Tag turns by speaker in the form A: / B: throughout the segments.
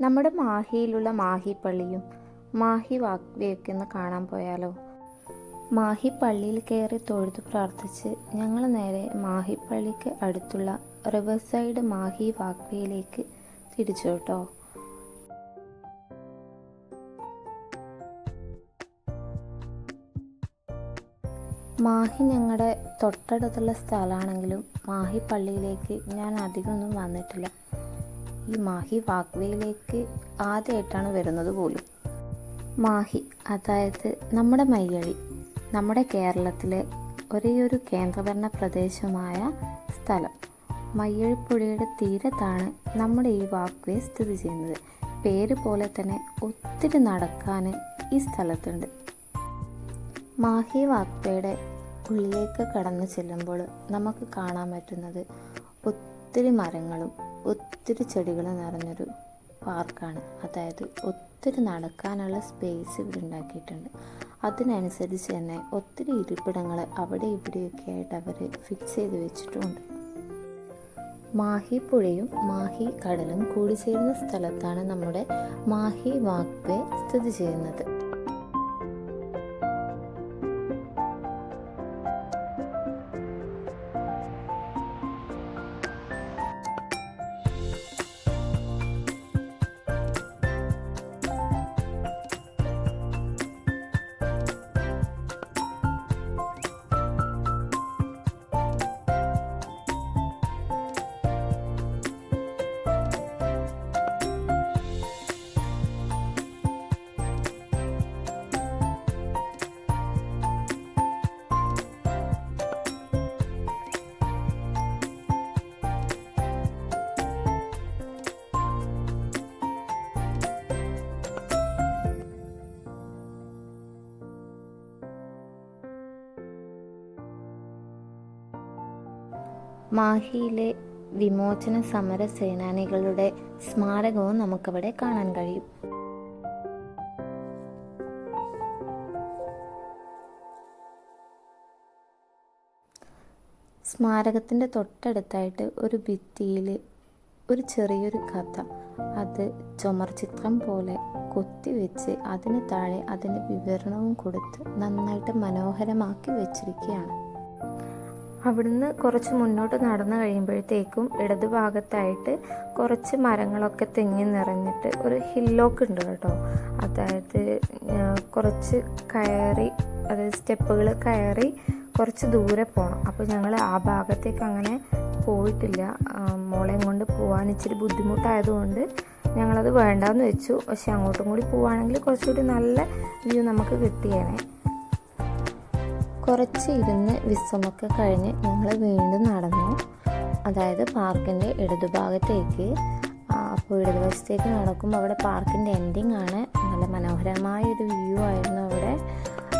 A: നമ്മുടെ മാഹിയിലുള്ള മാഹി പള്ളിയും മാഹി വാക്വേയൊക്കെ ഒന്ന് കാണാൻ പോയാലോ? മാഹി പള്ളിയിൽ കയറി തൊഴുത് പ്രാർത്ഥിച്ച് ഞങ്ങൾ നേരെ മാഹി പള്ളിക്ക് അടുത്തുള്ള റിവർ സൈഡ് മാഹി വാക്വേയിലേക്ക് തിരിച്ചു കേട്ടോ. മാഹി ഞങ്ങളുടെ തൊട്ടടുത്തുള്ള സ്ഥലമാണെങ്കിലും മാഹി പള്ളിയിലേക്ക് ഞാൻ അധികമൊന്നും വന്നിട്ടില്ല. ഈ മാഹി വാക്വേയിലേക്ക് ആദ്യമായിട്ടാണ് വരുന്നത് പോലും. മാഹി അതായത് നമ്മുടെ മയ്യഴി നമ്മുടെ കേരളത്തിലെ ഒരേയൊരു കേന്ദ്രഭരണ പ്രദേശമായ സ്ഥലം. മയ്യഴിപ്പുഴയുടെ തീരത്താണ് നമ്മുടെ ഈ വാക്വേ സ്ഥിതി ചെയ്യുന്നത്. പേര് പോലെ തന്നെ ഒത്തിരി നടക്കാൻ ഈ സ്ഥലത്തുണ്ട്. മാഹി വാക്വയുടെ ഉള്ളിലേക്ക് കടന്നു ചെല്ലുമ്പോൾ നമുക്ക് കാണാൻ പറ്റുന്നത് ഒത്തിരി മരങ്ങളും ഒത്തിരി ചെടികളും നിറഞ്ഞൊരു പാർക്കാണ്. അതായത് ഒത്തിരി നടക്കാനുള്ള സ്പേസ് ഇവിടെ ഉണ്ടാക്കിയിട്ടുണ്ട്. അതിനനുസരിച്ച് തന്നെ ഒത്തിരി ഇരിപ്പിടങ്ങൾ അവിടെ ഇവിടെയൊക്കെ ആയിട്ട് അവർ ഫിക്സ് ചെയ്ത് വെച്ചിട്ടുമുണ്ട് മാഹി പുഴയും മാഹി കടലും കൂടിച്ചേരുന്ന സ്ഥലത്താണ് നമ്മുടെ മാഹി വാക്വേ സ്ഥിതി ചെയ്യുന്നത്. മാഹിയിലെ വിമോചന സമര സേനാനികളുടെ സ്മാരകവും നമുക്കവിടെ കാണാൻ കഴിയും. സ്മാരകത്തിന്റെ തൊട്ടടുത്തായിട്ട് ഒരു ഭിത്തിയിൽ ഒരു ചെറിയൊരു കഥ. അത് ചുമർചിത്രം പോലെ കൊത്തിവെച്ച് അതിന് താഴെ അതിന്റെ വിവരണവും കൊടുത്ത് നന്നായിട്ട് മനോഹരമാക്കി വെച്ചിരിക്കുകയാണ്. അവിടുന്ന് കുറച്ച് മുന്നോട്ട് നടന്നു കഴിയുമ്പോഴത്തേക്കും ഇടതുഭാഗത്തായിട്ട് കുറച്ച് മരങ്ങളൊക്കെ തെങ്ങി നിറഞ്ഞിട്ട് ഒരു ഹില്ലോക്ക് ഉണ്ട് കേട്ടോ. അതായത് കുറച്ച് കയറി അതായത് സ്റ്റെപ്പുകൾ കയറി കുറച്ച് ദൂരെ പോകണം അപ്പോൾ ഞങ്ങൾ ആ ഭാഗത്തേക്ക് അങ്ങനെ പോയിട്ടില്ല. മോളെയും കൊണ്ട് പോകാൻ ഇച്ചിരി ബുദ്ധിമുട്ടായതുകൊണ്ട് ഞങ്ങളത് വേണ്ടാന്ന് വെച്ചു. പക്ഷെ അങ്ങോട്ടും കൂടി പോവുകയാണെങ്കിൽ കുറച്ചുകൂടി നല്ല വ്യൂ നമുക്ക് കിട്ടിയേനെ. കുറച്ച് ഇരുന്ന് വിശ്രമമൊക്കെ കഴിഞ്ഞ് ഞങ്ങൾ വീണ്ടും നടന്നു. അതായത് പാർക്കിന്റെ ഇടതുഭാഗത്തേക്ക്. അപ്പോൾ ഇടതുവശത്തേക്ക് നടക്കുമ്പോൾ അവിടെ പാർക്കിന്റെ എൻഡിങ് ആണ്. നല്ല മനോഹരമായ ഒരു വ്യൂ ആയിരുന്നു അവിടെ.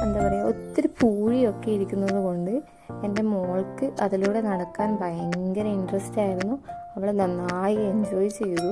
A: എന്താ പറയുക ഒത്തിരി പൂഴിയൊക്കെ ഇരിക്കുന്നത് കൊണ്ട് എന്റെ മോൾക്ക് അതിലൂടെ നടക്കാൻ ഭയങ്കര ഇൻട്രസ്റ്റ് ആയിരുന്നു. അവൾ നന്നായി എൻജോയ് ചെയ്തു.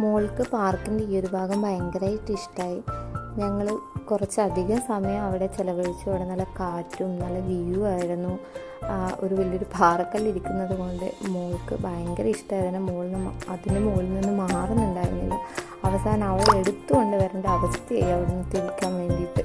A: മോൾക്ക് പാർക്കിന്റെ ഈ ഒരു ഭാഗം ഭയങ്കരമായിട്ട് ഇഷ്ടമായി ഞങ്ങൾ കുറച്ചധികം സമയം അവിടെ ചിലവഴിച്ചു. അവിടെ നല്ല കാറ്റും നല്ല വ്യൂ ആയിരുന്നു. ഒരു വലിയൊരു പാറക്കല്ലിരിക്കുന്നത് കൊണ്ട് മോൾക്ക് ഭയങ്കര ഇഷ്ടമായിരുന്നു മോളിൽ അതിന് മുകളിൽ നിന്ന് മാറുന്നുണ്ടായിരുന്നില്ല. അവസാനം അവൾ എടുത്തുകൊണ്ട് വരേണ്ട അവസ്ഥയായി അവിടെ നിന്ന് തിരിക്കാൻ വേണ്ടിയിട്ട്.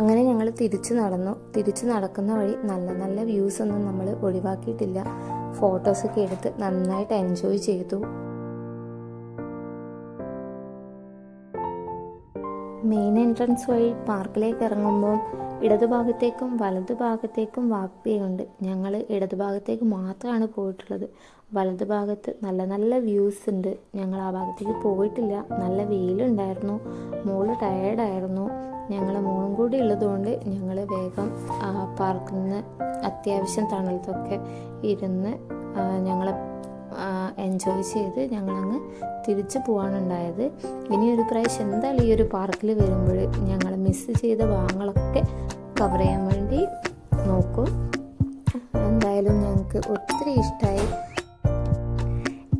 A: അങ്ങനെ ഞങ്ങൾ തിരിച്ചു നടന്നു. തിരിച്ചു നടക്കുന്ന വഴി നല്ല നല്ല വ്യൂസ് ഒന്നും നമ്മൾ ഒഴിവാക്കിയിട്ടില്ല. ഫോട്ടോസൊക്കെ എടുത്ത് നന്നായിട്ട് എൻജോയ് ചെയ്തു. മെയിൻ എൻട്രൻസ് വഴി പാർക്കിലേക്ക് ഇറങ്ങുമ്പോൾ ഇടതുഭാഗത്തേക്കും വലതുഭാഗത്തേക്കും വാക്ക് വേ ഉണ്ട്. ഞങ്ങൾ ഇടതുഭാഗത്തേക്ക് മാത്രമാണ് പോയിട്ടുള്ളത്. വലതുഭാഗത്ത് നല്ല നല്ല വ്യൂസ് ഉണ്ട്. ഞങ്ങൾ ആ ഭാഗത്തേക്ക് പോയിട്ടില്ല. നല്ല വെയിലുണ്ടായിരുന്നു. മോൾ ടയേർഡായിരുന്നു ഞങ്ങൾ മോളും കൂടി ഉള്ളതുകൊണ്ട് ഞങ്ങൾ വേഗം പാർക്കിൽ നിന്ന് അത്യാവശ്യം തണലത്തൊക്കെ ഇരുന്ന് ഞങ്ങൾ എൻജോയ് ചെയ്ത് ഞങ്ങളങ്ങ് തിരിച്ചു പോകാനുണ്ടായത് ഇനി ഒരു പ്രാവശ്യം എന്തായാലും ഈ ഒരു പാർക്കിൽ വരുമ്പോൾ ഞങ്ങൾ മിസ്സ് ചെയ്ത ഭാഗങ്ങളൊക്കെ കവർ ചെയ്യാൻ വേണ്ടി നോക്കും. എന്തായാലും ഞങ്ങൾക്ക് ഒത്തിരി ഇഷ്ടമായി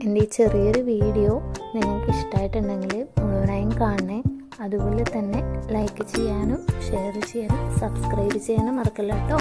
A: എന്റെ ഈ ചെറിയൊരു വീഡിയോ നിങ്ങൾക്ക് ഇഷ്ടമായിട്ടുണ്ടെങ്കിൽ മുഴുവനായും കാണണേ. അതുപോലെ തന്നെ ലൈക്ക് ചെയ്യാനും ഷെയർ ചെയ്യാനും സബ്സ്ക്രൈബ് ചെയ്യാനും മറക്കല്ല കേട്ടോ